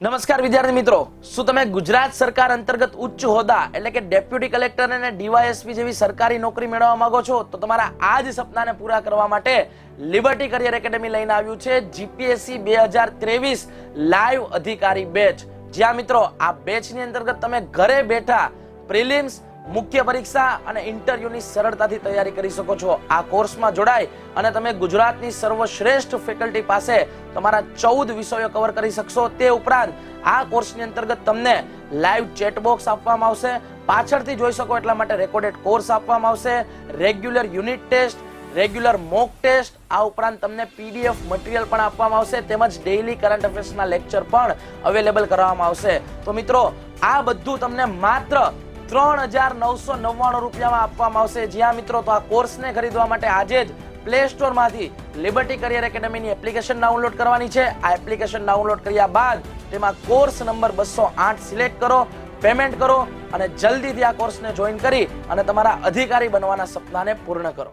નમસ્કાર વિદ્યાર્થી મિત્રો. શું તમે ગુજરાત સરકાર અંતર્ગત ઉચ્ચ હોદ્દા એટલે કે ડેપ્યુટી કલેક્ટર અને ડીવાયએસપી જેવી સરકારી નોકરી મેળવવા માંગો છો, તો તમારા આ જ સપનાને પૂરા કરવા માટે લિબર્ટી કરિયર એકેડમી લઈને આવ્યું છે જીપીએસસી બે હજાર ત્રેવીસ લાઈવ અધિકારી બેચ જ્યાં મિત્રો, આ બેચની અંતર્ગત તમે ઘરે બેઠા પ્રિલિમ્સ મુખ્ય પરીક્ષા અને ઇન્ટરવ્યુની સરળતાથી તૈયારી કરી શકો છો. આ કોર્સમાં જોડાય અને તમે ગુજરાતની સર્વશ્રેષ્ઠ ફેકલ્ટી પાસે તમારા ચૌદ વિષયો કવર કરી શકશો. તે ઉપરાંત આ કોર્સની અંતર્ગત તમને લાઈવ ચેટ બોક્સ આપવામાં આવશે. પાછળથી જોઈ શકો એટલા માટે રેકોર્ડેડ કોર્સ આપવામાં આવશે. Regular unit test regular mock test આ ઉપરાંત તમને પીડીએફ મટીરિયલ પણ આપવામાં આવશે. તેમજ ડેઇલી કરંટ અફેર્સના લેક્ચર પણ અવેલેબલ કરવામાં આવશે. તો મિત્રો, આ બધું તમને માત્ર ત્રણ હજાર નવસો નવ્વાણું રૂપિયામાં આપવામાં આવશે. જ્યાં મિત્રો, તો આ કોર્સને ખરીદવા માટે આજે જ પ્લે સ્ટોરમાંથી લિબર્ટી કરિયર એકેડમીની એપ્લિકેશન ડાઉનલોડ કરવાની છે. આ એપ્લિકેશન ડાઉનલોડ કર્યા બાદ તેમાં કોર્સ નંબર બસો આઠ સિલેક્ટ કરો, પેમેન્ટ કરો અને જલ્દીથી આ કોર્સને જોઈન કરી અને તમારા અધિકારી બનવાના સપનાને પૂર્ણ કરો.